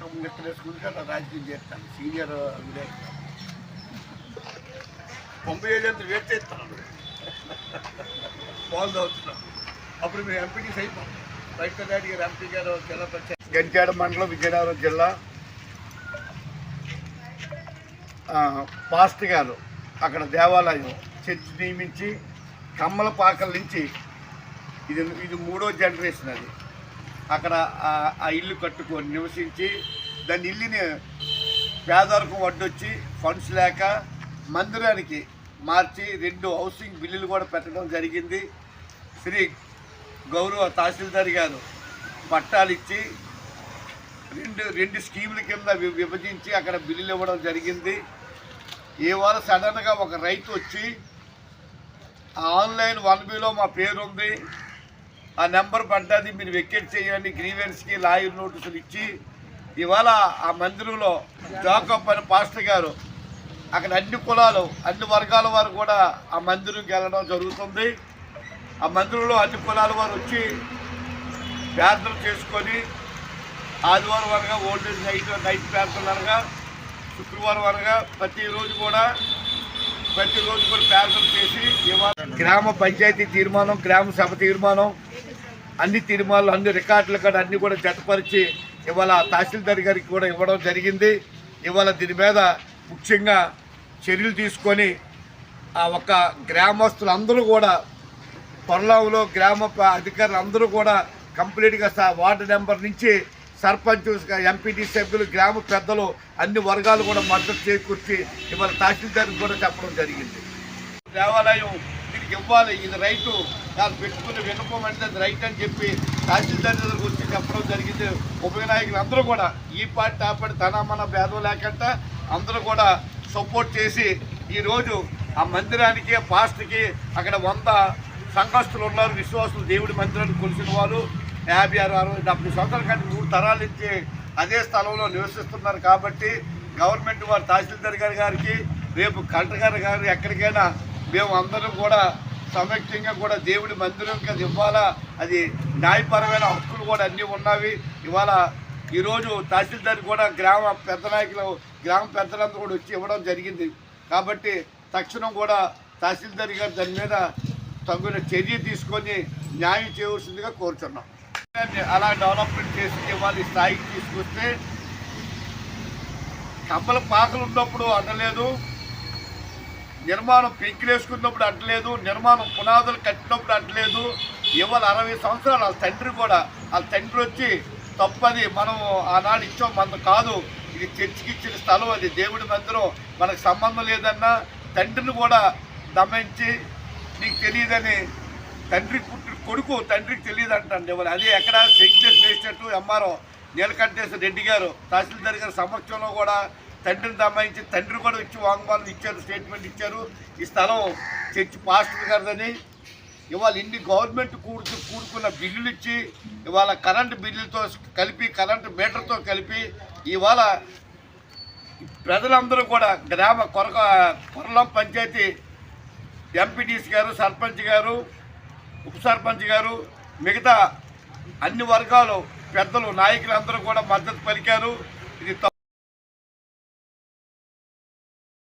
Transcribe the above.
మొత్తం స్కూల్కి అట్లా రాజకీయం చేస్తాను సీనియర్ విలేకరు తొంభై ఏళ్ళంత వేట్ వెయిట్ చేస్తాను బాల్ అప్పుడు మేము ఎంపీటీస్ అయిపోం. రైతు గారు ఎంపీ గారు జిల్లా పరిషత్ మండలం విజయనగరం జిల్లా. పాస్ట్ గారు అక్కడ దేవాలయం చర్చి నియమించి కమ్మలపాకల నుంచి ఇది ఇది మూడో జనరేషన్ అది. అక్కడ ఆ- ఇల్లు కట్టుకొని నివసించి దాని ఇల్లుని పేదరికం వడ్డొచ్చి ఫండ్స్ లేక మందిరానికి మార్చి రెండు హౌసింగ్ బిల్లులు కూడా పెట్టడం జరిగింది. శ్రీ గౌరవ తహసీల్దార్ గారు పట్టాలు ఇచ్చి రెండు రెండు స్కీముల కింద విభజించి అక్కడ బిల్లులు ఇవ్వడం జరిగింది. ఇవాళ సడన్గా ఒక రైతు వచ్చి ఆ ఆన్లైన్ వన్ బిలో మా పేరు ఉంది ఆ నెంబర్ పడ్డది మీరు వెకెట్ చేయండి గ్రీవెన్స్కి లాయర్ నోటీసులు ఇచ్చి ఇవాళ ఆ మందిరంలో జాకబ్ అని పాస్టర్ గారు అక్కడ అన్ని కులాలు అన్ని వర్గాల వారు కూడా ఆ మందిరంకి వెళ్ళడం జరుగుతుంది. ఆ మందిరంలో అన్ని కులాల వారు వచ్చి ప్రార్థన చేసుకొని ఆదివారం అనగా ఓల్డేజ్ నైట్ నైట్ ప్రార్థన అనగా శుక్రవారం అనగా ప్రతిరోజు కూడా ప్రతిరోజు కూడా ప్రార్థన చేసి ఇవాళ గ్రామ పంచాయతీ తీర్మానం గ్రామ సభ తీర్మానం అన్ని తీర్మానాలు అన్ని రికార్డులు కూడా అన్ని కూడా జతపరిచి ఇవాళ తహసీల్దార్ గారికి కూడా ఇవ్వడం జరిగింది. ఇవాళ దీని మీద ముఖ్యంగా చర్యలు తీసుకొని ఆ ఒక్క గ్రామస్తులందరూ కూడా పొరలంలో గ్రామ అధికారులు అందరూ కూడా కంప్లీట్గా స- వార్డు నెంబర్ నుంచి సర్పంచ్ ఎంపీటీ సభ్యులు గ్రామ పెద్దలు అన్ని వర్గాలు కూడా మద్దతు చేకూర్చి ఇవాళ తహసీల్దార్కి కూడా చెప్పడం జరిగింది. దేవాలయం దీనికి ఇవ్వాలి. ఇది రైతు నాకు పెట్టుకుని వినపమంటే అది రైట్ అని చెప్పి తహసీల్దార్ దగ్గరకు వచ్చి చెప్పడం జరిగింది. ఉప అందరూ కూడా ఈ పార్టీ ఆ పార్టీ తన మన భేదం లేకుండా అందరూ కూడా సపోర్ట్ చేసి ఈరోజు ఆ మందిరానికి పాస్ట్కి అక్కడ వంద సంఘస్థులు ఉన్నారు. విశ్వాసులు దేవుడి మందిరాన్ని కొలిసిన వాళ్ళు. యాభై ఆరు అరవై డెబ్బై సంవత్సరాల కంటే మూడు తరాల నుంచి అదే స్థలంలో నివసిస్తున్నారు కాబట్టి గవర్నమెంట్ వారు తహసీల్దార్ గారి గారికి రేపు కలెక్టర్ గారి గారు ఎక్కడికైనా మేము అందరం కూడా సమైక్యంగా కూడా దేవుడి మందిరం కదా ఇవాళ అది న్యాయపరమైన హక్కులు కూడా అన్నీ ఉన్నవి. ఇవాళ ఈరోజు తహసీల్దార్ కూడా గ్రామ పెద్ద నాయకులు గ్రామ పెద్దలందరూ కూడా వచ్చి ఇవ్వడం జరిగింది. కాబట్టి తక్షణం కూడా తహసీల్దార్ గారు దాని మీద తగిన చర్య తీసుకొని న్యాయం చేయవలసిందిగా కోరుతున్నాం అలా డెవలప్మెంట్ చేసి ఇవాళ స్థాయికి తీసుకొస్తే కప్పల పాకలు ఉన్నప్పుడు అనలేదు. నిర్మాణం పెంకులు వేసుకున్నప్పుడు అంటలేదు నిర్మాణం పునాదులు కట్టినప్పుడు అంటలేదు. ఇవాళ అరవై సంవత్సరాలు వాళ్ళ తండ్రి కూడా వాళ్ళ తండ్రి వచ్చి తప్పది మనం ఆనాడు ఇచ్చాం మన కాదు. ఇది చర్చికి ఇచ్చిన స్థలం అది దేవుడి మందిరం. మనకు సంబంధం లేదన్నా తండ్రిని కూడా దమించి నీకు తెలియదని తండ్రి పుట్టిన కొడుకు తండ్రికి తెలియదు అంటాను ఇవాళ. అదే ఎక్కడ సెంక్టెస్ వేసినట్టు ఎంఆర్ఓ నీలకంఠేశ్వర రెడ్డి గారు తహసీల్దార్ గారి సమక్షంలో కూడా తండ్రిని దమ్మాయించి తండ్రి కూడా ఇచ్చి వాంగ్మానం ఇచ్చారు స్టేట్మెంట్ ఇచ్చారు. ఈ స్థలం చర్చి పాస్టర్ గారిదని. ఇవాళ ఇన్ని గవర్నమెంట్ కూర్చు కూడుకున్న బిల్లులు ఇచ్చి ఇవాళ కరెంటు బిల్లులతో కలిపి కరెంటు మీటర్తో కలిపి ఇవాళ ప్రజలందరూ కూడా గ్రామ కొరక కొరలం పంచాయతీ ఎంపీటీసీ గారు సర్పంచ్ గారు ఉప సర్పంచ్ గారు మిగతా అన్ని వర్గాలు పెద్దలు నాయకులందరూ కూడా మద్దతు పలికారు. ఇది